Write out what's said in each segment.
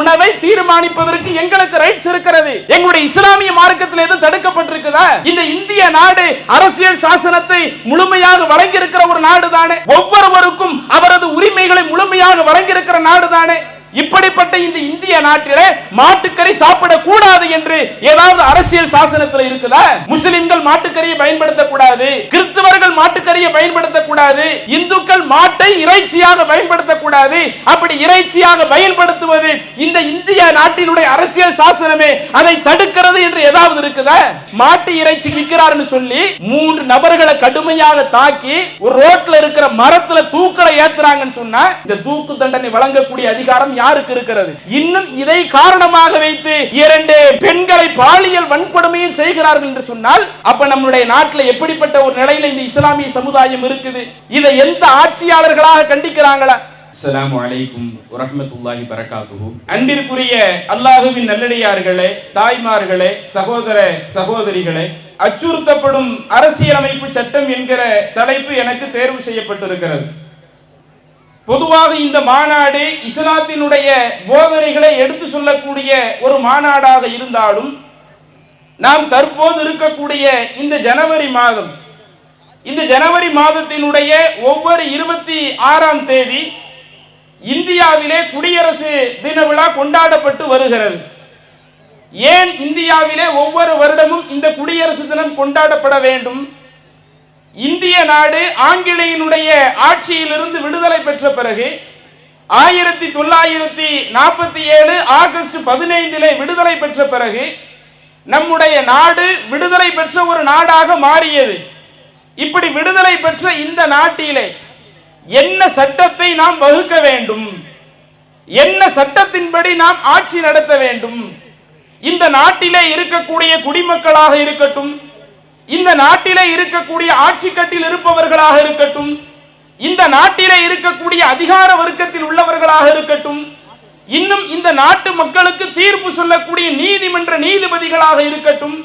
உணவை தீர்மானிப்பதற்கு எங்களுக்கு ரைட்ஸ் இருக்கிறது. எங்களுடைய இஸ்லாமிய மார்க்கத்தில் எதுவும் தடுக்கப்பட்டிருக்குதா? இந்த இந்திய நாடு அரசியல் சாசனத்தை முழுமையாக வழங்கி இருக்கிற ஒரு நாடு தானே ஒவ்வொருவருக்கும் அவரது உரிமைகளை முழுமையாக வழங்கி இருக்கிற நாடு தானே இப்படிப்பட்ட இந்த இந்திய நாட்டிலே மாட்டுக்கறி சாப்பிடக்கூடாது என்று ஏதாவது அரசியல் சாசனத்தில் இருக்குதா? முஸ்லிம்கள் மாட்டுக்கறியை பயன்படுத்தக்கூடாது. கிறிஸ்தவர்கள் மாட்டுக்கறியை பயன்படுத்தக்கூடாது. இந்துக்கள் மாட்டை இறைச்சியாக பயன்படுத்தக்கூடாது. அப்படி இறைச்சியாக பயன்படுத்துவது இந்த இந்திய நாட்டினுடைய அரசியல் சாசனமே அதை தடுக்கிறது என்று ஏதாவது இருக்குதா? மாட்டு இறைச்சி விற்கிறாருன்னு சொல்லி மூன்று நபர்களை கடுமையாக தாக்கி ஒரு ரோட்ல இருக்கிற மரத்துல தூக்கலை ஏத்துறாங்கன்னு சொன்னா இந்த தூக்கு தண்டனை வழங்கக்கூடிய அதிகாரம் யாருக்கு இருக்கிறது? இன்னும் இதை காரணமாக வைத்து இரண்டு பெண்களை பாலியல் வன்கொடுமையும் செய்கிறார்கள் என்று சொன்னால் அப்ப நம்முடைய நாட்டில் எப்படிப்பட்ட ஒரு நிலையில இந்த இஸ்லாமிய சமுதாயம் இருக்குது? இதை எந்த ஆட்சியாளர்களாக கண்டிக்கிறாங்களா? அஸ்லாம் வலைக்கும் வரமத்துல்லாஹி பரகாத்துஹு அன்பிற்குரிய அல்லாஹுவின் நல்லடியார்களே தாய்மார்களே சகோதர சகோதரிகளே அச்சுறுத்தப்படும் அரசியலமைப்பு சட்டம் என்கிற தலைப்பு எனக்கு தேர்வு செய்யப்பட்டிருக்கிறது. பொதுவாக இந்த மாநாடு இஸ்லாத்தினுடைய போதனைகளை எடுத்து சொல்லக்கூடிய ஒரு மாநாடாக இருந்தாலும் நாம் தற்போது இருக்கக்கூடிய இந்த ஜனவரி மாதம் இந்த ஜனவரி மாதத்தினுடைய ஒவ்வொரு இருபத்தி ஆறாம் தேதி இந்தியாவிலே குடியரசு தின விழா கொண்டாடப்பட்டு வருகிறது. ஏன் இந்தியாவிலே ஒவ்வொரு வருடமும் இந்த குடியரசு தினம் கொண்டாடப்பட வேண்டும்? இந்திய நாடு ஆங்கிலேயனுடைய ஆட்சியிலிருந்து விடுதலை பெற்ற பிறகு ஆயிரத்தி தொள்ளாயிரத்தி நாற்பத்தி ஏழு ஆகஸ்ட் பதினைந்திலே விடுதலை பெற்ற பிறகு நம்முடைய நாடு விடுதலை பெற்ற ஒரு நாடாக மாறியது. இப்படி விடுதலை பெற்ற இந்த நாட்டிலே என்ன சட்டத்தை நாம் வகுக்க வேண்டும்? என்ன சட்டத்தின்படி நாம் ஆட்சி நடத்த வேண்டும்? இந்த நாட்டிலே இருக்கக்கூடிய குடிமக்களாக இருக்கட்டும் இந்த நாட்டிலே இருக்கக்கூடிய ஆட்சி கட்டில் இருப்பவர்களாக இருக்கட்டும் இந்த நாட்டிலே இருக்கக்கூடிய அதிகார வர்க்கத்தில் உள்ளவர்களாக இருக்கட்டும் இன்னும் இந்த நாட்டு மக்களுக்கு தீர்ப்பு சொல்லக்கூடிய நீதிமன்ற நீதிபதிகளாக இருக்கட்டும்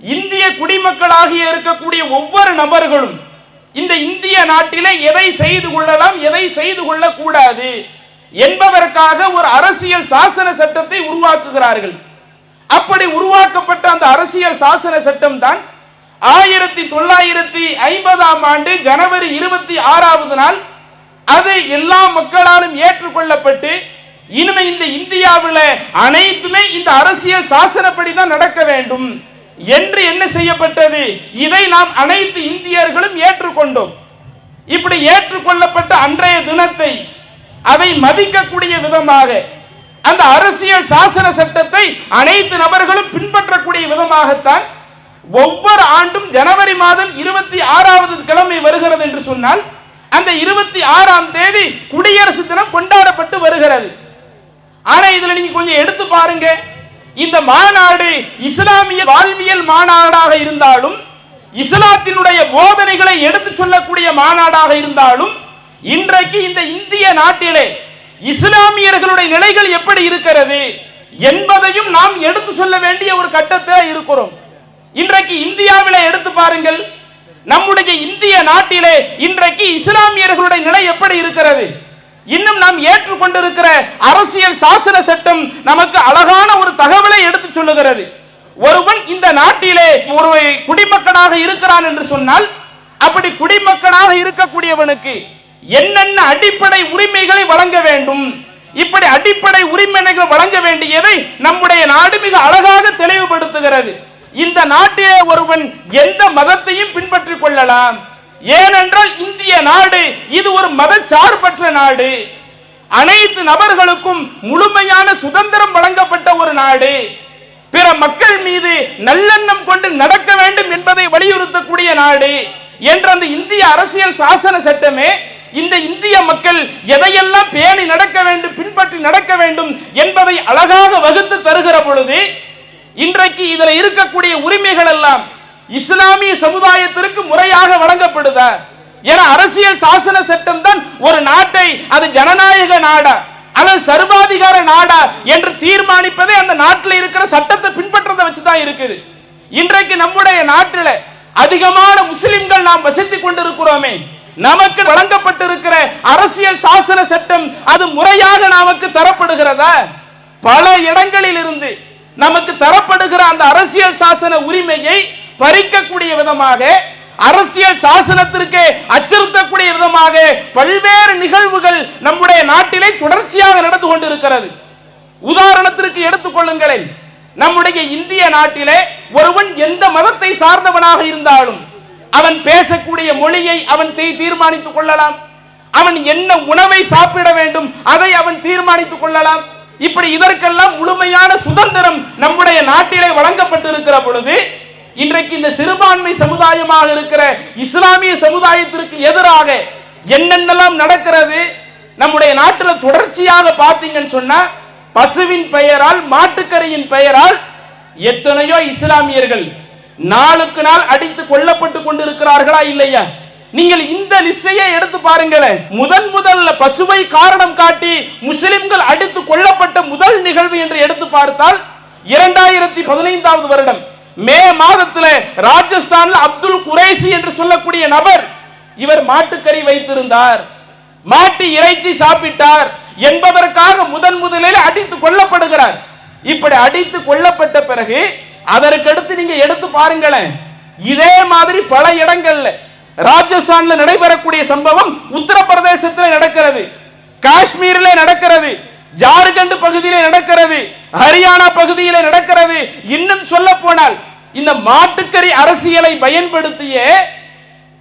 இந்திய குடிமக்களாகிய இருக்கக்கூடிய ஒவ்வொரு நபர்களும் இந்த இந்திய நாட்டிலே எதை செய்து கொள்ளலாம் எதை செய்து கொள்ளக்கூடாது என்பதற்காக ஒரு அரசியல் சாசன சட்டத்தை உருவாக்குகிறார்கள். அப்படி உருவாக்கப்பட்ட அந்த அரசியல் சாசன சட்டம் தான் ஆயிரத்தி தொள்ளாயிரத்தி ஐம்பதாம் ஆண்டு ஜனவரி இருபத்தி ஆறாவது நாள் அது எல்லா மக்களாலும் ஏற்றுக்கொள்ளப்பட்டு இனிமே இந்த இந்தியாவில் அனைத்துமே இந்த அரசியல் சாசனப்படி தான் நடக்க வேண்டும். என்று என்ன செய்யப்பட்டது? இதை நாம் அனைத்து இந்தியர்களும் ஏற்றுக்கொண்டோம். இப்படி ஏற்றுக்கொள்ளப்பட்ட அன்றைய தினத்தை அதை மதிக்கக்கூடிய விதமாக அந்த அரசியல் சாசன சட்டத்தை அனைத்து நபர்களும் பின்பற்றக்கூடிய விதமாகத்தான் ஒவ்வொரு ஆண்டும் ஜனவரி மாதம் இருபத்தி ஆறாவது கிழமை வருகிறது என்று சொன்னால் அந்த இருபத்தி ஆறாம் தேதி குடியரசு தினம் கொண்டாடப்பட்டு வருகிறது. ஆனா இதுல நீங்க கொஞ்சம் எடுத்து பாருங்க. இந்த மாநாடு இஸ்லாமிய வாழ்வியல் மாநாடாக இருந்தாலும் இஸ்லாத்தினுடைய போதனைகளை எடுத்து சொல்லக்கூடிய மாநாடாக இருந்தாலும் இன்றைக்கு இந்த இந்திய நாட்டிலே இஸ்லாமியர்களுடைய நிலைகள் எப்படி இருக்கிறது என்பதையும் நாம் எடுத்து சொல்ல வேண்டிய ஒரு கட்டத்தில் இருக்கிறோம். இன்றைக்கு இந்தியாவிலே எடுத்து பாருங்கள் நம்முடைய இந்திய நாட்டிலே இன்றைக்கு இஸ்லாமியர்களுடைய நிலை எப்படி இருக்கிறது? இன்னும் நாம் ஏற்றுக்கொண்டிருக்கிற அரசியல் சாசன சட்டம் நமக்கு அழகான ஒரு தகவலை எடுத்து சொல்லுகிறது. ஒருவன் இந்த நாட்டிலே ஒரு குடிமக்கனாக இருக்கிறான் என்று சொன்னால் அப்படி குடிமக்கனாக இருக்கக்கூடியவனுக்கு என்னென்ன அடிப்படை உரிமைகளை வழங்க வேண்டும்? இப்படி அடிப்படை உரிமைகள் வழங்க வேண்டியதை நம்முடைய நாடு மிக அழகாக தெளிவுபடுத்துகிறது. இந்த நாட்டிலே ஒருவன் எந்த மதத்தையும் பின்பற்றிக் கொள்ளலாம். ஏனென்றால் இந்திய நாடு இது ஒரு மதச்சார்பற்ற நாடு. அனைத்து நபர்களுக்கும் முழுமையான சுதந்திரம் வழங்கப்பட்ட ஒரு நாடு. பிற மக்கள் மீது நல்லெண்ணம் கொண்டு நடக்க வேண்டும் என்பதை வலியுறுத்தக்கூடிய நாடு என்ற அந்த இந்திய அரசியல் சாசன சட்டமே இந்த இந்திய மக்கள் எதையெல்லாம் பேணி நடக்க வேண்டும் பின்பற்றி நடக்க வேண்டும் என்பதை அழகாக வகுத்து தருகிற பொழுது இன்றைக்கு இதில் இருக்கக்கூடிய உரிமைகள் எல்லாம் இஸ்லாமிய சமுதாயத்திற்கு முறையாக வழங்கப்படுத. என அரசியல் சாசன சட்டம் தான் ஒரு நாட்டை அது ஜனநாயக நாடா அல்லது சர்வாதிகார நாடா என்று தீர்மானிப்பதே அந்த நாட்டில் இருக்கிற சட்டத்தை பின்பற்றதை வச்சுதான் இருக்குது. இன்றைக்கு நம்முடைய நாட்டில் அதிகமான முஸ்லிம்கள் நாம் வசித்துக் கொண்டிருக்கிறோமே. நமக்கு வழங்கப்பட்டிருக்கிற அரசியல் சாசன சட்டம் அது முறையாக நமக்கு தரப்படுகிறதா? பல இடங்களில் இருந்து நமக்கு தரப்படுகிற அந்த அரசியல் சாசன உரிமையை பறிக்கக்கூடிய விதமாக அரசியல் சாசனத்திற்கு அச்சுறுத்தக்கூடிய விதமாக பல்வேறு நிகழ்வுகள் நம்முடைய நாட்டிலே தொடர்ச்சியாக நடந்து கொண்டிருக்கிறது. உதாரணத்திற்கு எடுத்துக்கொள்ளுங்களேன் நம்முடைய இந்திய நாட்டிலே ஒருவன் எந்த மதத்தை சார்ந்தவனாக இருந்தாலும் அவன் பேசக்கூடிய மொழியை அவன் தீ- தீர்மானித்துக் கொள்ளலாம். அவன் என்ன உணவை சாப்பிட வேண்டும் அதை அவன் தீர்மானித்துக் கொள்ளலாம். இப்படி இதற்கெல்லாம் முழுமையான சுதந்திரம் நம்முடைய நாட்டிலே வழங்கப்பட்டிருக்கிற பொழுது இன்றைக்கு இந்த சிறுபான்மை சமுதாயமாக இருக்கிற இஸ்லாமிய சமுதாயத்திற்கு எதிராக என்னென்னலாம் நடக்கிறது நம்முடைய நாட்டில் தொடர்ச்சியாக பார்த்தீங்கன்னு சொன்னா பசுவின் பெயரால் மாட்டுக்கரையின் பெயரால் எத்தனையோ இஸ்லாமியர்கள் நாளுக்கு நாள் அடித்து கொல்லப்பட்டு கொண்டிருக்கிறார்களா இல்லையா? நீங்கள் இந்த லிஸ்டையே எடுத்து பாருங்களேன். முதன் முதல்ல பசுவை காரணம் காட்டி முஸ்லிம்கள் அடித்து கொல்லப்பட்ட முதல் நிகழ்வு என்று எடுத்து பார்த்தால் இரண்டாயிரத்தி பதினைந்தாவது வருடம். மே மாதத்தில் ராஜஸ்தான்ல அப்துல் குரேசி என்று சொல்லக்கூடிய நபர் இவர் மாட்டுக்கறி வைத்திருந்தார். மாட்டு இறைச்சி சாப்பிட்டார் என்பதற்காக முதன் முதலில் அடித்து கொல்லப்படுகிறார். இப்படி அடித்து கொல்லப்பட்ட பிறகு அதற்கடுத்து நீங்க எடுத்து பாருங்களேன். இதே மாதிரி பல இடங்கள்ல ராஜஸ்தான்ல நடைபெறக்கூடிய சம்பவம் உத்தரப்பிரதேசத்தில் நடக்கிறது. காஷ்மீரில் நடக்கிறது. ஜார்க்கண்ட் பகுதியில் நடக்கிறது. ஹரியானா பகுதியில் நடக்கிறது. இன்னும் சொல்ல போனால் இந்த மாட்டுக்கறி அரசியலை பயன்படுத்திய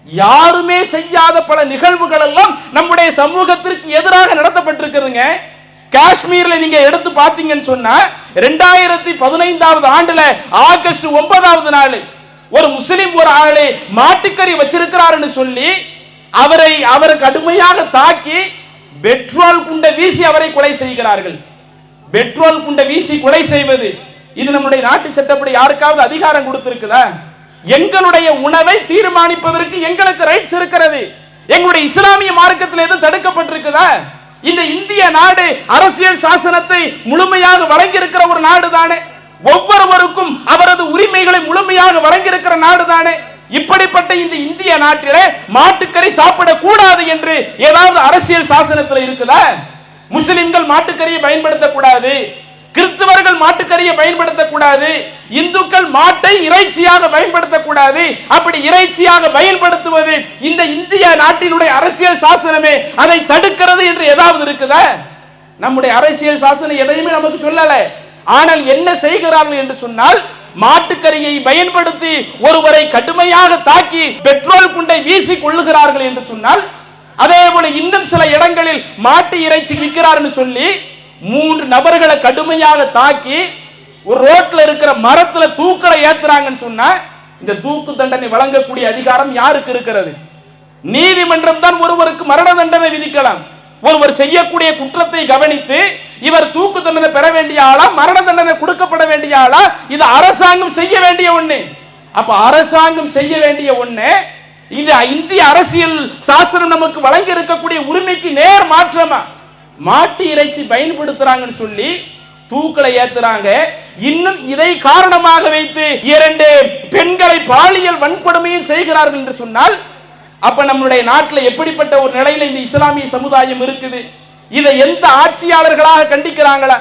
யாருமே செய்யாத பல நிகழ்வுகள் எல்லாம் நம்முடைய சமூகத்திற்கு எதிராக நடத்தப்பட்டிருக்குதுங்க காஷ்மீர்ல நீங்க எடுத்து பார்த்தீங்கன்னு சொன்னா ரெண்டாயிரத்தி பதினைந்தாவது ஆண்டுல ஆகஸ்ட் ஒன்பதாவது நாள் ஒரு முஸ்லிம் ஒரு ஆளு மாட்டுக்கறி வச்சிருக்கிறாருன்னு சொல்லி அவரை அவர் கடுமையாக தாக்கி பெட்ரோல் குண்டை வீசி அவரை கொலை செய்கிறார்கள். பெட்ரோல் குண்டை வீசி கொலை செய்வது இது நம்முடைய நாட்டு சட்டப்படி யாருக்காவது அதிகாரம் கொடுத்திருக்குதா? எங்களுடைய உணவை தீர்மானிப்பதற்கு எங்களுக்கு ரைட்ஸ் இருக்கிறது. எங்களுடைய இஸ்லாமிய மார்க்கத்தில் எதுவும் தடுக்கப்பட்டிருக்குதா? இந்த இந்திய நாடு அரசியல் சாசனத்தை முழுமையாக வழங்கியிருக்கிற ஒரு நாடு தானே ஒவ்வொருவருக்கும் அவரது உரிமைகளை முழுமையாக வழங்கியிருக்கிற நாடு தானே இப்படிப்பட்ட இந்த இந்திய நாட்டிலே மாட்டுக்கறி சாப்பிடக்கூடாது என்று ஏதாவது அரசியல் சாசனத்தில் இருக்குதா? முஸ்லிம்கள் மாட்டுக்கறியை பயன்படுத்தக்கூடாது. கிறிஸ்தவர்கள் மாட்டுக்கறியை பயன்படுத்தக்கூடாது. இந்துக்கள் மாட்டை இறைச்சியாக பயன்படுத்தக்கூடாது. அப்படி இறைச்சியாக பயன்படுத்துவது இந்த இந்திய நாட்டினுடைய அரசியல் சாசனமே. அதை தடுக்கிறது என்று ஏதாவது இருக்குதா? நம்முடைய அரசியல் சாசனம் எதையுமே நமக்கு சொல்லல. ஆனால் என்ன செய்கிறார்கள் என்று சொன்னால் மாட்டுக்கறியை பயன்படுத்தி ஒருவரை கடுமையாக தாக்கி பெட்ரோல் குண்டை வீசி கொள்ளுகிறார்கள் என்று சொன்னால் அதே போல இன்னும் சில இடங்களில் மாட்டு இறைச்சி விற்கிறார்னு சொல்லி மூன்று நபர்களை கடுமையாக தாக்கி ஒரு ரோட்ல இருக்கிற மரத்துல தூக்கலை ஏத்துறாங்கன்னு சொன்னா இந்த தூக்கு தண்டனை வழங்கக்கூடிய அதிகாரம் யாருக்கு இருக்கிறது? நீதிமன்றம் தான் ஒருவருக்கு மரண தண்டனை விதிக்கலாம். ஒருவர் செய்யக்கூடிய குற்றத்தை கவனித்து இவர் தூக்கு தண்டனை பெற வேண்டிய ஆளா மரண தண்டனை கொடுக்கப்பட வேண்டிய ஆளா இது அரசாங்கம் செய்ய வேண்டிய ஒண்ணு. அப்ப அரசாங்கம் செய்ய வேண்டிய ஒண்ணு இது இந்திய அரசியல் சாசனம் நமக்கு வழங்கி இருக்கக்கூடிய உரிமைக்கு நேர் மாற்றமா? மாட்டு இறைச்சி பயன்படுத்துறாங்கன்னு சொல்லி தூக்களை ஏத்துறாங்க. இன்னும் இதை காரணமாக வைத்து இரண்டு பெண்களை பாலியல் வன்கொடுமையும் செய்கிறார்கள் என்று சொன்னால் அப்ப நம்மளுடைய நாட்டில் எப்படிப்பட்ட ஒரு நிலையில இந்த இஸ்லாமிய சமுதாயம் இருக்குது? இதை எந்த ஆட்சியாளர்களாக கண்டிக்கிறாங்களா?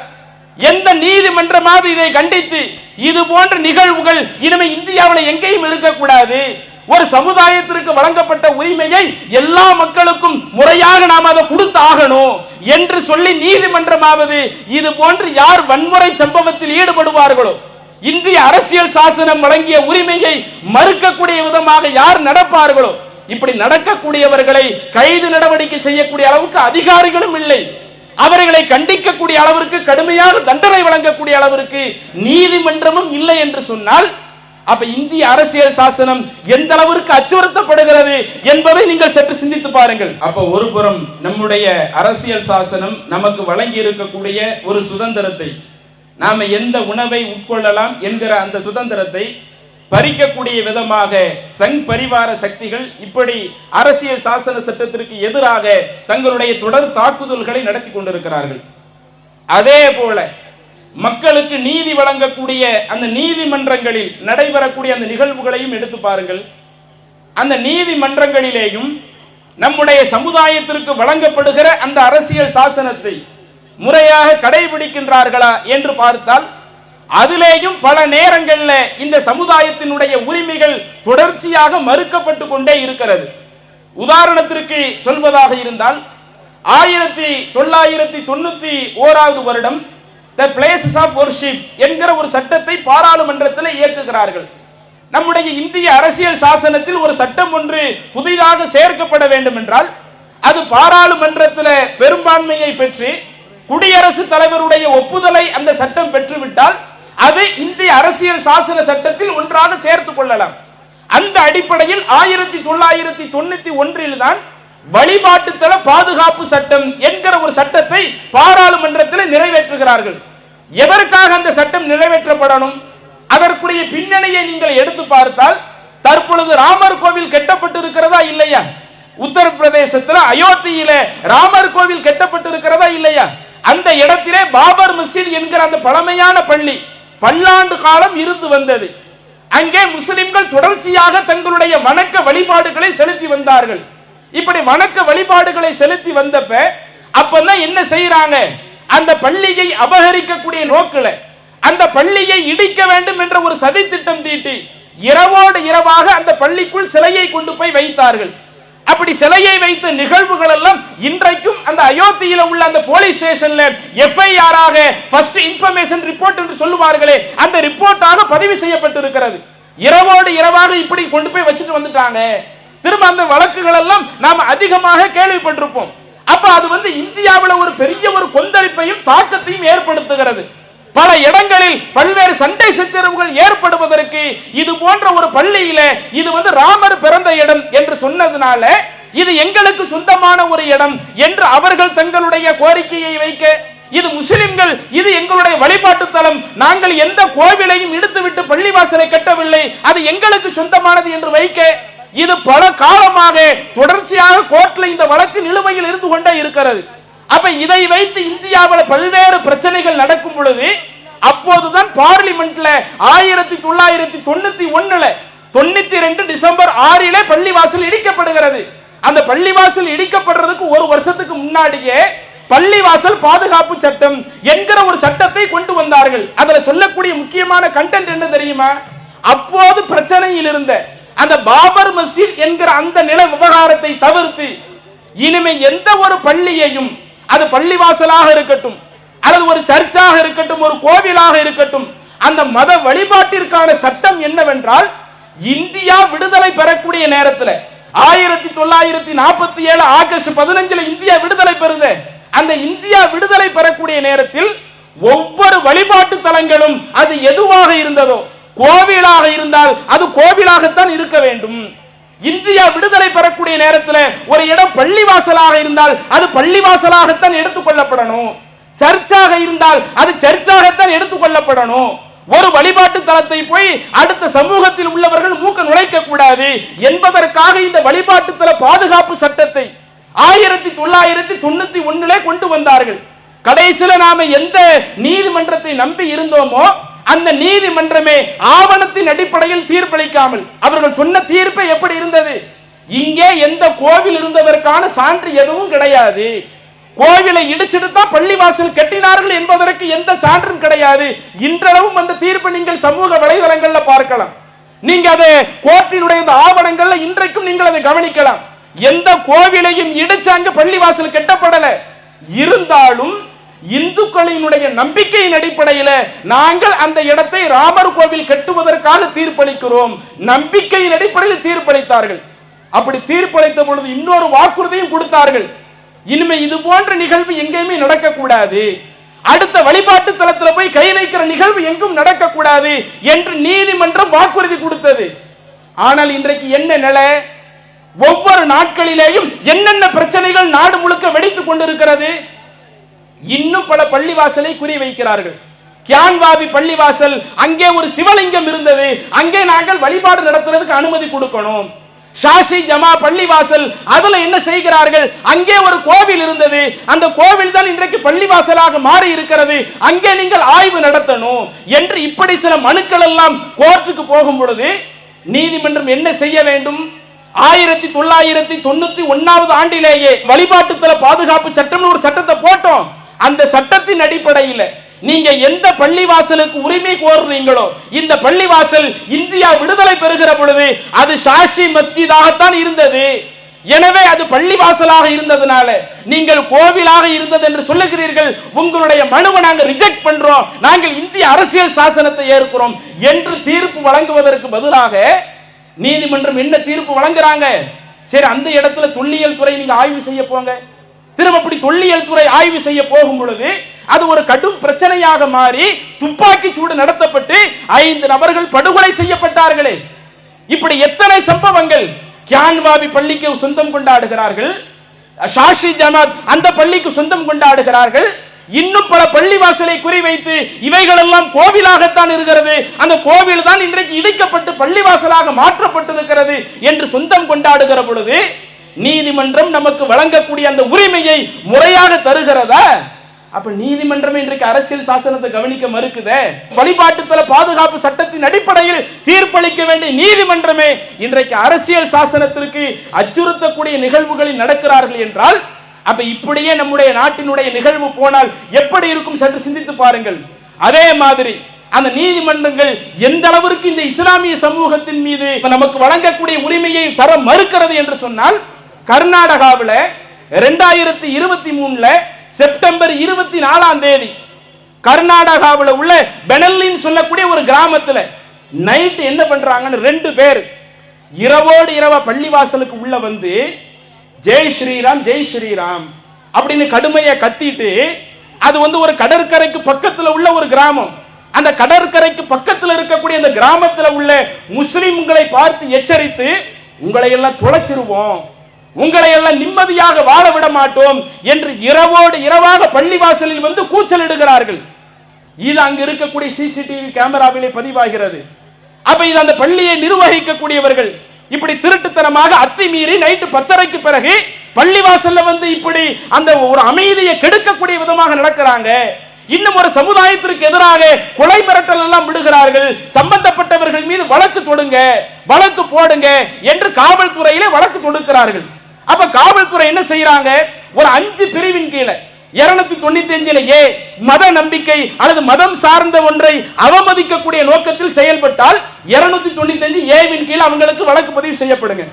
எந்த நீதிமன்றமாவது இதை கண்டித்து இது போன்ற நிகழ்வுகள் இனிமே இந்தியாவில் எங்கேயும் இருக்கக்கூடாது. ஒரு சமுதாயத்திற்கு வழங்கப்பட்ட உரிமையை எல்லா மக்களுக்கும் முறையாக நாம் அதை கொடுத்து ஆகணும் என்று சொல்லி நீதிமன்றமாவது இது போன்று யார் வன்முறை சம்பவத்தில் ஈடுபடுவார்களோ இந்திய அரசியல் சாசனம் வழங்கிய உரிமையை மறுக்கக்கூடிய விதமாக யார் நடப்பார்களோ இப்படி நடக்கக்கூடியவர்களை கைது நடவடிக்கை செய்யக்கூடிய அளவுக்கு அதிகாரிகளும் இல்லை. அவர்களை கண்டிக்கக்கூடிய அளவிற்கு கடுமையான தண்டனை வழங்கக்கூடிய அளவிற்கு நீதிமன்றமும் இல்லை என்று சொன்னால் அப்ப இந்திய அரசியல் சாசனம் எந்த அளவிற்கு அச்சுறுத்தப்படுகிறது என்பதை நீங்கள் சற்று சிந்தித்து பாருங்கள். அப்ப ஒரு புறம் நம்முடைய அரசியல் சாசனம் நமக்கு வழங்கி இருக்கக்கூடிய ஒரு சுதந்திரத்தை நாம எந்த உணவை உட்கொள்ளலாம் என்கிற அந்த சுதந்திரத்தை பறிக்கக்கூடிய விதமாக சங் பரிவார சக்திகள் இப்படி அரசியல் சாசன சட்டத்திற்கு எதிராக தங்களுடைய தொடர் தாக்குதல்களை நடத்தி கொண்டிருக்கிறார்கள். அதே போல மக்களுக்கு நீதி வழங்கக்கூடிய அந்த நீதிமன்றங்களில் நடைபெறக்கூடிய அந்த நிகழ்வுகளையும் எடுத்து பாருங்கள். அந்த நீதிமன்றங்களிலேயும் நம்முடைய சமுதாயத்திற்கு வழங்கப்படுகிற அந்த அரசியல் சாசனத்தை முறையாக கடைபிடிக்கின்றார்களா என்று பார்த்தால் அதிலேயும் பல நேரங்களில் இந்த சமுதாயத்தினுடைய உரிமைகள் தொடர்ச்சியாக மறுக்கப்பட்டு கொண்டே இருக்கிறது. உதாரணத்திற்கு சொல்வதாக இருந்தால் ஆயிரத்தி தொள்ளாயிரத்தி தொண்ணூத்தி ஓராவது வருடம் த பிளேசஸ் ஆஃப் ஒர்ஷிப் என்கிற ஒரு சட்டத்தை பாராளுமன்றத்தில் இயக்குகிறார்கள். நம்முடைய இந்திய அரசியல் சாசனத்தில் ஒரு சட்டம் ஒன்று புதிதாக சேர்க்கப்பட வேண்டும் என்றால் அது பாராளுமன்றத்தில் பெரும்பான்மையை பெற்று குடியரசு தலைவருடைய ஒப்புதலை அந்த சட்டம் பெற்றுவிட்டால் அது இந்திய அரசியல் சாசன சட்டத்தில் ஒன்றாக சேர்த்துக் கொள்ளலாம். அந்த அடிப்படையில் ஆயிரத்தி தொள்ளாயிரத்தி தொண்ணூத்தி ஒன்றில் தான் வழிபாட்டுத்தல பாதுகாப்பு சட்டம் என்கிற ஒரு சட்டத்தை பாராளுமன்றத்தில் நிறைவேற்றுகிறார்கள். எதற்காக அந்த சட்டம் நிறைவேற்றப்படணும்? அதற்குரிய பின்னணியை நீங்கள் எடுத்து பார்த்தால் தற்பொழுது ராமர் கோவில் கெட்டப்பட்டு இருக்கிறதா இல்லையா? உத்தரப்பிரதேசத்தில் அயோத்தியில ராமர் கோவில் கெட்டப்பட்டு இருக்கிறதா இல்லையா? அந்த இடத்திலே பாபர் மஸ்ஜித் என்கிற அந்த பழமையான பள்ளி பல்லாண்டு காலம் இருந்து வந்தது. அங்கே முஸ்லிம்கள் தொடர்ச்சியாக தங்களுடைய வணக்க வழிபாடுகளை செலுத்தி வந்தார்கள். இப்படி வணக்க வழிபாடுகளை செலுத்தி வந்தப்ப அப்பதான் என்ன செய்யறாங்க அந்த பள்ளியை அபகரிக்கக்கூடிய நோக்கில அந்த பள்ளியை இடிக்க வேண்டும் என்ற ஒரு சதி திட்டம் தீட்டி இரவோடு இரவாக அந்த பள்ளிக்குள் சிலையை கொண்டு போய் வைத்தார்கள். அப்படி சிலையை வைத்த நிகழ்வுகள் எல்லாம் இன்றைக்கும் அந்த அயோத்தியில உள்ள அந்த போலீஸ் ஸ்டேஷன்ல எஃப்ஐஆர் ஆக ஃபர்ஸ்ட் இன்ஃபர்மேஷன் ரிப்போர்ட் என்று சொல்லுவார்களே அந்த ரிப்போர்ட்டாக பதிவு செய்யப்பட்டிருக்கிறது. இரவோடு இரவாக இப்படி கொண்டு போய் வச்சுட்டு வந்துட்டாங்க. திரும்ப அந்த வழக்குகள் எல்லாம் நாம் அதிகமாக கேள்விப்பட்டிருப்போம். அப்ப அது வந்து இந்தியாவில் ஒரு பெரிய ஒரு கொந்தளிப்பையும் தாக்கத்தையும் ஏற்படுத்துகிறது. பல இடங்களில் பல்வேறு சண்டை சச்சரவுகள் ஏற்படுவதற்கு இது போன்ற ஒரு பள்ளியில இது வந்து ராமர் பிறந்த இடம் என்று சொன்னதுனால இது எங்களுக்கு சொந்தமான ஒரு இடம் என்று அவர்கள் தங்களுடைய கோரிக்கையை வைக்க இது முஸ்லிம்கள் இது எங்களுடைய வழிபாட்டு தலம். நாங்கள் எந்த கோவிலையும் இடித்துவிட்டு பள்ளிவாசலை கட்டவில்லை. அது எங்களுக்கு சொந்தமானது என்று வைக்க இது பல காலமாக தொடர்ச்சியாக கோர்ட்ல இந்த வழக்கு நிலுவையில் இருந்து கொண்டே இருக்கிறது. அப்ப இதை வைத்து இந்தியாவில் பல்வேறு பிரச்சனைகள் நடக்கும் பொழுது அப்போதுதான் பார்லிமெண்ட்ல ஆயிரத்தி தொள்ளாயிரத்தி தொண்ணூத்தி ஒண்ணுல தொண்ணூத்தி ரெண்டு டிசம்பர் ஆறிலே பள்ளிவாசல் இடிக்கப்படுகிறது. அந்த பள்ளிவாசல் இடிக்கப்படுறதுக்கு ஒரு வருஷத்துக்கு முன்னாடியே பள்ளிவாசல் பாதுகாப்பு சட்டம் என்கிற ஒரு சட்டத்தை கொண்டு வந்தார்கள். அதுல சொல்லக்கூடிய முக்கியமான கண்டென்ட் என்ன தெரியுமா? அப்போது பிரச்சனையில் இருந்த அந்த பாபர் மஸ்ஜித் என்கிற அந்த நில விவகாரத்தை தவிர்த்து இனிமே எந்த ஒரு பள்ளியையும் அது பள்ளிவாசலாக இருக்கட்டும் அல்லது ஒரு சர்ச்சாக இருக்கட்டும் ஒரு கோவிலாக இருக்கட்டும் அந்த மத வழிபாட்டிற்கான சட்டம் என்னவென்றால் இந்தியா விடுதலை பெறக்கூடிய நேரத்தில் ஆயிரத்தி தொள்ளாயிரத்தி நாற்பத்தி ஏழு ஆகஸ்ட் பதினஞ்சுல இந்தியா விடுதலை பெறுது. அந்த இந்தியா விடுதலை பெறக்கூடிய நேரத்தில் ஒவ்வொரு வழிபாட்டு தலங்களும் அது எதுவாக இருந்ததோ கோவிலாக இருந்தால் அது கோவிலாகத்தான் இருக்க வேண்டும். இந்தியா விடுதலை பெறக்கூடிய நேரத்தில் ஒரு இடம் பள்ளிவாசலாக இருந்தால் அது பள்ளிவாசலாகத்தான் எடுத்துக்கொள்ளப்படணும் சர்ச்சாக இருந்தால் அது சர்ச்சாகத்தான் எடுத்துக்கொள்ளப்படணும் ஒரு வழிபாட்டு தலத்தை போய் அடுத்த சமூகத்தில் உள்ளவர்கள் மூக்க நுழைக்க கூடாது என்பதற்காக இந்த வழிபாட்டு தல பாதுகாப்பு சட்டத்தை ஆயிரத்தி தொள்ளாயிரத்தி தொண்ணூத்தி ஒன்னுல கொண்டு வந்தார்கள். கடைசியில நாம எந்த நீதிமன்றத்தை நம்பி இருந்தோமோ அந்த நீதிமன்றமே ஆவணத்தின் அடிப்படையில் தீர்ப்பளிக்காமல் அவர்கள் சொன்ன தீர்ப்பு எப்படி இருந்தது? இங்கே எந்த கோவில் இருந்ததற்கான சான்று எதுவும் கிடையாது. கோவிலை இடிச்சிட்டு தான் பள்ளிவாசல் கட்டினார்கள் என்பதற்கு எந்த சான்றும் கிடையாது. இன்றளவும் அந்த தீர்ப்பு நீங்கள் சமூக வலைதளங்கள்ல பார்க்கலாம். நீங்க அதை கோர்ட்டினுடைய ஆவணங்கள்ல இன்றைக்கும் நீங்கள் அதை கவனிக்கலாம். எந்த கோவிலையும் இடிச்சாங்க பள்ளிவாசல் கட்டப்படல. இருந்தாலும் இந்துக்களினுடைய நம்பிக்கையின் அடிப்படையில் நாங்கள் அந்த இடத்தை ராமர் கோவில் கட்டுவதற்காக தீர்ப்பளிக்கிறோம். நம்பிக்கையின் அடிப்படையில் தீர்ப்பளித்தார்கள். அப்படி தீர்ப்பளித்த பொழுது இன்னொரு வாக்குறுதியும் கொடுத்தார்கள். இனிமே இது போன்ற நிகழ்வு எங்கேயுமே நடக்கக்கூடாது. அடுத்த வழிபாட்டு தலத்துல போய் கை வைக்கிற நிகழ்வு எங்கும் நடக்கக்கூடாது என்று நீதிமன்றம் வாக்குறுதி கொடுத்தது. ஆனால் இன்றைக்கு என்ன நிலை? ஒவ்வொரு நாட்களிலேயும் என்னென்ன பிரச்சனைகள் நாடு முழுக்க வெடித்துக் கொண்டிருக்கிறது? இன்னும் பல பள்ளிவாசலை குறி வைக்கிறார்கள். கியான்வாபி பள்ளிவாசல் அங்கே ஒரு சிவலிங்கம் இருந்தது. அங்கே நாங்கள் வழிபாடு நடத்துறதுக்கு அனுமதி கொடுக்கணும். ஷாஷி ஜமா பள்ளிவாசல் அதுல என்ன செய்கிறார்கள்? அங்கே ஒரு கோவில் இருந்தது. அந்த கோவில் தான் இன்றைக்கு பள்ளிவாசலாக மாறி இருக்கிறது. அங்கே நீங்கள் ஆய்வு நடத்தணும் என்று இப்படி சில மனுக்கள் எல்லாம் கோர்ட்டுக்கு போகும் பொழுது நீதிமன்றம் என்ன செய்ய வேண்டும்? ஆயிரத்தி தொள்ளாயிரத்தி தொண்ணூத்தி ஒன்னாவது ஆண்டிலேயே வழிபாட்டுத்தல பாதுகாப்பு சட்டம்னு ஒரு சட்டத்தை போட்டோம். அந்த சட்டத்தின் அடிப்படையில் நீங்க எந்த பள்ளிவாசலுக்கு உரிமை கோருறீங்களோ இந்த பள்ளிவாசல் இந்தியா விடுதலை பெறுகிற பொழுது அது ஷாஷி மஸ்ஜிதாகத்தான் இருந்தது. எனவே அது பள்ளிவாசலாக இருந்ததுனால நீங்கள் கோவிலாக இருந்தது என்று சொல்லுகிறீர்கள். உங்களுடைய மனுவை நாங்கள் ரிஜெக்ட் பண்றோம். நாங்கள் இந்திய அரசியல் சாசனத்தை ஏற்கிறோம் என்று தீர்ப்பு வழங்குவதற்கு பதிலாக நீதிமன்றம் என்ன தீர்ப்பு வழங்குறாங்க? சரி அந்த இடத்துல தொல்லியல் துறை நீங்க ஆய்வு செய்ய போங்க. திரும்ப அப்படி தொல்லியல் துறை ஆய்வு செய்ய போகும் பொழுது அது ஒரு கடும் பிரச்சனையாக மாறி துப்பாக்கி சூடு நடத்தப்பட்டு ஐந்து நபர்கள் படுகொலை செய்யப்பட்டார்களே. இப்படி எத்தனை சம்பவங்கள் கியான்வாபி பள்ளிக்கு சொந்தம் கொண்டாடுகிறார்கள். ஷாஷி ஜமாத் அந்த பள்ளிக்கு சொந்தம் கொண்டாடுகிறார்கள். இன்னும் பல பள்ளிவாசலை குறிவைத்து இவைகள் எல்லாம் கோவிலாகத்தான் இருக்கிறது. அந்த கோவில் தான் இன்றைக்கு இடிக்கப்பட்டு பள்ளிவாசலாக மாற்றப்பட்டிருக்கிறது என்று சொந்தம் கொண்டாடுகிற பொழுது நீதிமன்றம் நமக்கு வழங்கக்கூடிய அந்த உரிமையை முறையாக தருகிறதா? அப்ப நீதிமன்றம் இன்றைக்கு அரசியல் சாசனத்தை கவனிக்க மறுக்குதே? வழிபாட்டுத்தல பாதுகாப்பு சட்டத்தின் அடிப்படையில் தீர்ப்பளிக்க வேண்டிய நீதிமன்றமே இன்றைக்கு அரசியல் சாசனத்திற்கு அச்சுறுத்தக்கூடிய நிகழ்வுகளில் நடக்கிறார்கள் என்றால் அப்ப இப்படியே நம்முடைய நாட்டினுடைய நிகழ்வு போனால் எப்படி இருக்கும் சற்று சிந்தித்து பாருங்கள். அதே மாதிரி அந்த நீதிமன்றங்கள் எந்த அளவிற்கு இந்த இஸ்லாமிய சமூகத்தின் மீது நமக்கு வழங்கக்கூடிய உரிமையை தர மறுக்கிறது என்று சொன்னால் கர்நாடகாவில் ரெண்டாயிரத்தி இருபத்தி மூணுல செப்டம்பர் இருபத்தி நாலாம் தேதி கர்நாடகாவில் உள்ள பெனல்லின்னு சொல்லக்கூடிய ஒரு கிராமத்தில் நைட்டு என்ன பண்றாங்கன்னு ரெண்டு பேர் இரவோடு இரவ பள்ளிவாசலுக்கு உள்ள வந்து ஜெய் ஸ்ரீராம் ஜெய் ஸ்ரீராம் அப்படின்னு கடுமையை கத்திட்டு அது வந்து ஒரு கடற்கரைக்கு பக்கத்தில் உள்ள ஒரு கிராமம். அந்த கடற்கரைக்கு பக்கத்தில் இருக்கக்கூடிய அந்த கிராமத்தில் உள்ள முஸ்லிம்களை பார்த்து எச்சரித்து உங்களை எல்லாம் தொலைச்சிருவோம். உங்களை எல்லாம் நிம்மதியாக வாழ விட மாட்டோம் என்று இரவோடு இரவாக பள்ளிவாசலில் வந்து கூச்சலிடுகிறார்கள். இது அங்கு இருக்கக்கூடிய சிசிடிவி கேமராவிலே பதிவாகிறது. அப்ப இது அந்த பள்ளியை நிர்வகிக்கக்கூடியவர்கள். இப்படி திருட்டுத்தனமாக அத்துமீறி நைட்டு பத்தரைக்கு பிறகு பள்ளிவாசல்ல வந்து இப்படி அந்த ஒரு அமைதியை கெடுக்கக்கூடிய விதமாக நடக்கிறாங்க. இன்னும் ஒரு சமுதாயத்திற்கு எதிராக கொலை மிரட்டல் எல்லாம் விடுகிறார்கள். சம்பந்தப்பட்டவர்கள் மீது வழக்கு தொடுங்க வழக்கு போடுங்க என்று காவல்துறையிலே வழக்கு தொடுக்கிறார்கள். அப்ப காவல்துறை என்ன செய்யறாங்க ஒரு அஞ்சு பிரிவின் கீழே இருநூத்தி தொண்ணூத்தி அஞ்சுல ஏ மத நம்பிக்கை அல்லது மதம் சார்ந்த ஒன்றை அவமதிக்கக்கூடிய நோக்கத்தில் செயல்பட்டால் இருநூத்தி தொண்ணூத்தி அஞ்சு ஏவின் கீழ் அவங்களுக்கு வழக்கு பதிவு செய்யப்படுங்க.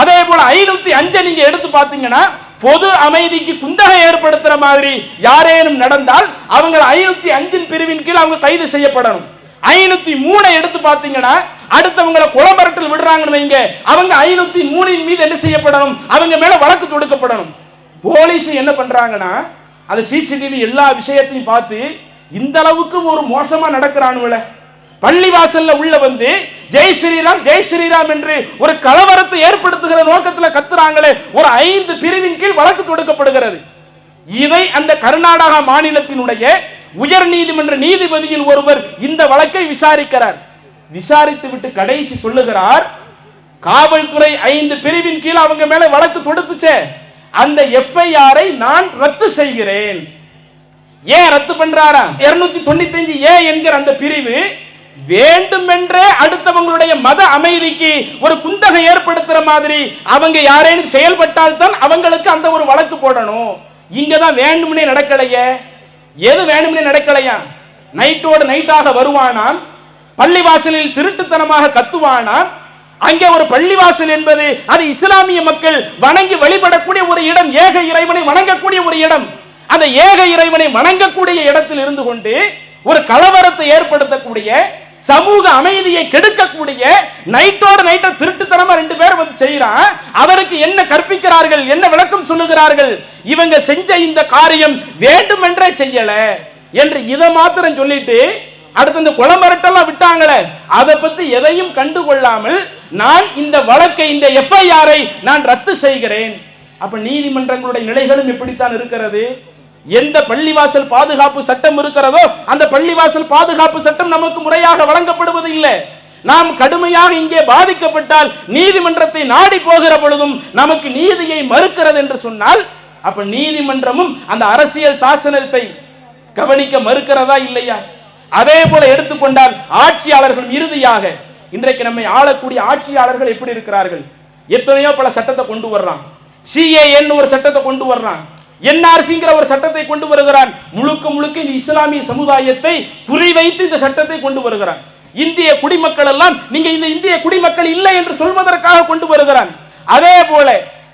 அதே போல ஐநூத்தி அஞ்சை நீங்க எடுத்து பாத்தீங்கன்னா பொது அமைதிக்கு குந்தகை ஏற்படுத்துற மாதிரி யாரேனும் நடந்தால் அவங்க ஐநூத்தி அஞ்சின் பிரிவின் கீழ் அவங்க கைது செய்யப்படணும். ஐநூத்தி மூணை எடுத்து பாத்தீங்கன்னா அடுத்தவங்களை கொலை மிரட்டல் விடுறாங்கன்னு வைங்க. அவங்க ஐநூத்தி மூணின் மீது என்ன செய்யப்படணும்? அவங்க மேல வழக்கு தொடுக்கப்படணும். போலீஸ் என்ன பண்றாங்கன்னா அந்த சிசிடிவி எல்லா விஷயத்தையும் பார்த்து இந்த அளவுக்கு ஒரு மோசமா நடக்கிறானுல பள்ளிவாசல்ல உள்ள வந்து ஜெய் ஸ்ரீராம் ஜெய் ஸ்ரீராம் என்று ஒரு கலவரத்தை ஏற்படுத்துகிற நோக்கத்தில் கத்துறாங்களே. ஒரு ஐந்து பிரிவின் கீழ் வழக்கு தொடுக்கப்படுகிறது. இதை அந்த கர்நாடகா மாநிலத்தினுடைய உயர் நீதிமன்ற நீதிபதியில் ஒருவர் இந்த வழக்கை விசாரிக்கிறார். விசாரித்து விட்டு கடைசி சொல்லுகிறார் காவல்துறை ஐந்து பிரிவின் கீழ் அவங்க மேல வழக்கு தொடுத்துச்சே. அந்த எஃப்ஐஆரை நான் ரத்து செய்கிறேன். ஏன் ரத்து பண்றாரா? இருநூத்தி தொண்ணூத்தி அஞ்சு ஏ என்கிற அந்த பிரிவு வேண்டுமென்றே அடுத்தவங்களுடைய மத அமைதிக்கு ஒரு குந்தகம் ஏற்படுத்துற மாதிரி அவங்க யாரேனும் செயல்பட்டால் தான் அவங்களுக்கு அந்த ஒரு வழக்கு போடணும். இங்கதான் வேண்டும்னே நடக்கலையே. எது வேணும்னு நடக்கலையா? நைட்டோடு நைட்டாக வருவானாம் பள்ளிவாசலில் திருட்டுத்தனமாக கத்துவானாம் அங்கே ஒரு பள்ளிவாசல் என்பது அது இஸ்லாமிய மக்கள் வணங்கி வழிபடக்கூடிய ஒரு இடம் ஏக இறைவனை வணங்கக்கூடிய ஒரு இடம். அந்த ஏக இறைவனை வணங்கக்கூடிய இடத்தில் இருந்து கொண்டு ஒரு கலவரத்தை ஏற்படுத்தக்கூடிய சமூக அமைதியை கெடுக்கக்கூடிய நைட்டோட நைட்டை திருட்டுத்தனமா ரெண்டு பேரும் வந்து செய்யறான் அவருக்கு என்ன கற்பிக்கிறார்கள் என்ன விளக்கம் சொல்லுகிறார்கள்? இவங்க செஞ்ச இந்த காரியம் வேண்டுமென்றே செய்யல என்று இதை மாத்திரம் சொல்லிட்டு அடுத்து இந்த குளமரட்டெல்லாம் விட்டாங்களே. அதை பத்தி எதையும் கண்டுகொள்ளாமல் நான் இந்த வழக்கை இந்த எஃப்ஐஆரை நான் ரத்து செய்கிறேன். அப்ப நீதிமன்றங்களுடைய நிலைகளும் இப்படித்தான் இருக்கிறது? எந்த பள்ளிவாசல் பாதுகாப்பு சட்டம் இருக்கிறதோ அந்த பள்ளிவாசல் பாதுகாப்பு சட்டம் நமக்கு முறையாக வழங்கப்படுவது இல்லை நாம் கடுமையாக இங்கே பாதிக்கப்பட்டால் நீதிமன்றத்தை நாடி போகிற பொழுதும் நமக்கு நீதியை மறுக்கிறது என்று சொன்னால் அப்ப நீதிமன்றமும் அந்த அரசியல் சாசனத்தை கவனிக்க மறுக்கிறதா இல்லையா? அதே போல எடுத்துக்கொண்டால் ஆட்சியாளர்களும் இறுதியாக இன்றைக்கு நம்மை ஆளக்கூடிய ஆட்சியாளர்கள் எப்படி இருக்கிறார்கள்? எத்தனையோ பல சட்டத்தை கொண்டு வர்றான். சிஏஎன் ஒரு சட்டத்தை கொண்டு வர்றான். என்ஆர்சிங்கிற ஒரு சட்டத்தை கொண்டு வருகிறான். முழுக்க முழுக்க இந்த இஸ்லாமிய சமுதாயத்தை குறிவைத்து இந்த சட்டத்தை கொண்டு வருகிறான். இந்திய குடிமக்கள் எல்லாம் நீங்க இந்த இந்திய குடிமக்கள் இல்லை என்று சொல்வதற்காக கொண்டு வருகிறான். அதே போல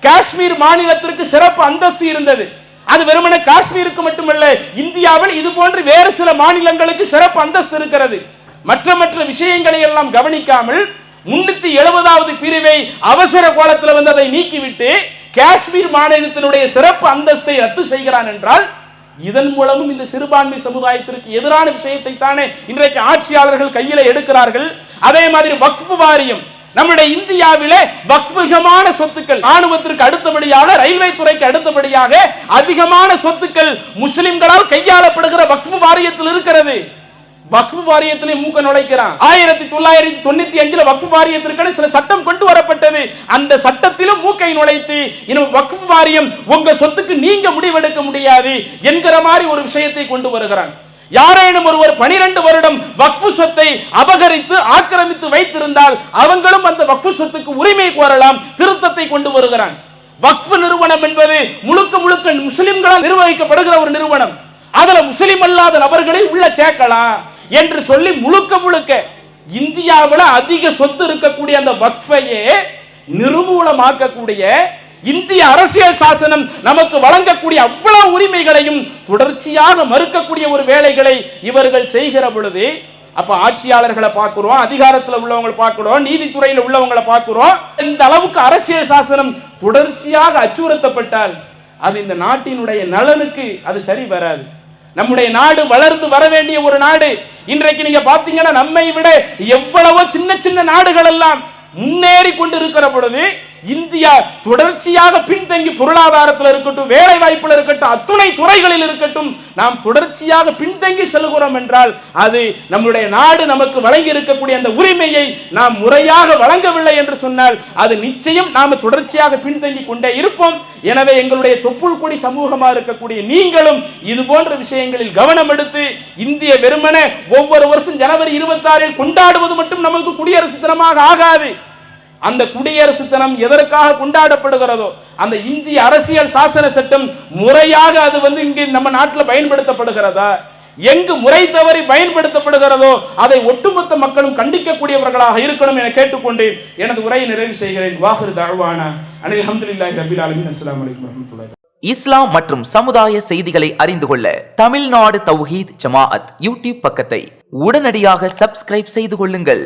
காஷ்மீர் மாநிலத்திற்கு சிறப்பு அந்தஸ்து இருந்தது. அது வெறுமனே காஷ்மீருக்கு மட்டுமல்ல இந்தியாவில் இது போன்று வேறு சில மாநிலங்களுக்கு சிறப்பு அந்தஸ்து இருக்கிறது. மற்ற மற்ற விஷயங்களை எல்லாம் கவனிக்காமல் முன்னூத்தி எழுபதாவது பிரிவை அவசர கோலத்தில் வந்து அதை நீக்கிவிட்டு காஷ்மீர் மாநிலத்தினுடைய சிறப்பு அந்தஸ்தை ரத்து செய்கிறான் என்றால் இதன் மூலமும் இந்த சிறுபான்மை சமுதாயத்திற்கு எதிரான விஷயத்தை தானே இன்றைக்கு ஆட்சியாளர்கள் கையில எடுக்கிறார்கள். அதே மாதிரி வக்ஃபு வாரியம் நம்முடைய இந்தியாவிலே வக்ஃபுகமான சொத்துக்கள் ராணுவத்திற்கு அடுத்தபடியாக ரயில்வே துறைக்கு அடுத்தபடியாக அதிகமான சொத்துக்கள் முஸ்லிம்களால் கையாளப்படுகிற வக்ஃபு வாரியத்திலே மூக்க நுழைக்கிறான். ஆயிரத்தி தொள்ளாயிரத்தி தொண்ணூத்தி அஞ்சுல வக்ஃபு வாரியத்திற்கான சில சட்டம் கொண்டு வரப்பட்டது. அந்த சட்டத்திலும் மூக்கை நுழைத்து இன்னும் வக்ஃபு வாரியம் உங்க சொத்துக்கு நீங்க முடிவெடுக்க முடியாது என்கிற மாதிரி ஒரு விஷயத்தை கொண்டு வருகிறான். யாரேனும் ஒருவர் பனிரெண்டு வருடம் வக்ஃபு சொத்தை அபகரித்து ஆக்கிரமித்து வைத்திருந்தால் அவங்களும் அந்த வக்ஃபு சொத்துக்கு உரிமை கோரலாம் திருத்தத்தை கொண்டு வருகிறான். வக்ஃபு நிறுவனம் என்பது முழுக்க முழுக்க முஸ்லிம்களால் நிர்வகிக்கப்படுகிற ஒரு நிறுவனம். அதுல முஸ்லிம் அல்லாத நபர்களை உள்ள சேர்க்கலாம். என்று சொல்லி முழுக்க முழுக்க இந்தியாவில் அதிக சொத்து இருக்கக்கூடிய அந்த வக்ஃபையே நிர்மூலமாக்கக்கூடிய இந்திய அரசியல் சாசனம் நமக்கு வழங்கக்கூடிய அவ்வளவு உரிமைகளையும் தொடர்ச்சியாக மறுக்கக்கூடிய ஒரு வேலைகளை இவர்கள் செய்கிற பொழுது அப்ப ஆட்சியாளர்களை பார்க்கிறோம் அதிகாரத்தில் உள்ளவங்களை பார்க்கிறோம் நீதித்துறையில் உள்ளவங்களை பார்க்கிறோம் இந்த அளவுக்கு அரசியல் சாசனம் தொடர்ச்சியாக அச்சுறுத்தப்பட்டால் அது இந்த நாட்டினுடைய நலனுக்கு அது சரி வராது. நம்முடைய நாடு வளர்ந்து வர வேண்டிய ஒரு நாடு. இன்றைக்கு நீங்க பாத்தீங்கன்னா நம்மை விட எவ்வளவோ சின்ன சின்ன நாடுகள் எல்லாம் முன்னேறி கொண்டு இருக்கிற பொழுது இந்தியா தொடர்ச்சியாக பின்தங்கி பொருளாதாரத்தில் இருக்கட்டும் வேலை வாய்ப்பில் இருக்கட்டும் அத்துணை துறைகளில் இருக்கட்டும் நாம் தொடர்ச்சியாக பின்தங்கி செல்கிறோம் என்றால் அது நம்முடைய நாடு நமக்கு வழங்கி இருக்கக்கூடிய அந்த உரிமையை நாம் முறையாக வழங்கவில்லை என்று சொன்னால் அது நிச்சயம் நாம் தொடர்ச்சியாக பின்தங்கி கொண்டே இருப்போம். எனவே எங்களுடைய தொப்புள் கொடி சமூகமாக இருக்கக்கூடிய நீங்களும் இது போன்ற விஷயங்களில் கவனம் எடுத்து இந்திய வெறுமனை ஒவ்வொரு வருஷம் ஜனவரி இருபத்தாறில் கொண்டாடுவது மட்டும் நமக்கு குடியரசு தினமாக ஆகாது. அந்த குடியரசு தினம் எதற்காக கொண்டாடப்படுகிறதோ அந்த இந்திய அரசியல் சாசன சட்டம் முறையாக அது வந்து இங்கே நம்ம நாட்டில் பயன்படுத்தப்படுகிறதா? எங்கு முறை தவறி பயன்படுத்தப்படுகிறதோ அதை ஒட்டுமொத்த மக்களும் கண்டிக்கக்கூடியவர்களாக இருக்கணும் என கேட்டுக்கொண்டு எனது உரையை நிறைவு செய்கிறேன். வாஹிர் தாழ்வான அனில் அஹமதுல்லாஹி ரபில் அலமின் அஸ்லாம் வலைக்கம் வரமத்துல்லாஹி இஸ்லாம் மற்றும் சமுதாய செய்திகளை அறிந்து கொள்ள தமிழ்நாடு தௌஹீத் ஜமாஅத் யூடியூப் பக்கத்தை உடனடியாக சப்ஸ்கிரைப் செய்து கொள்ளுங்கள்.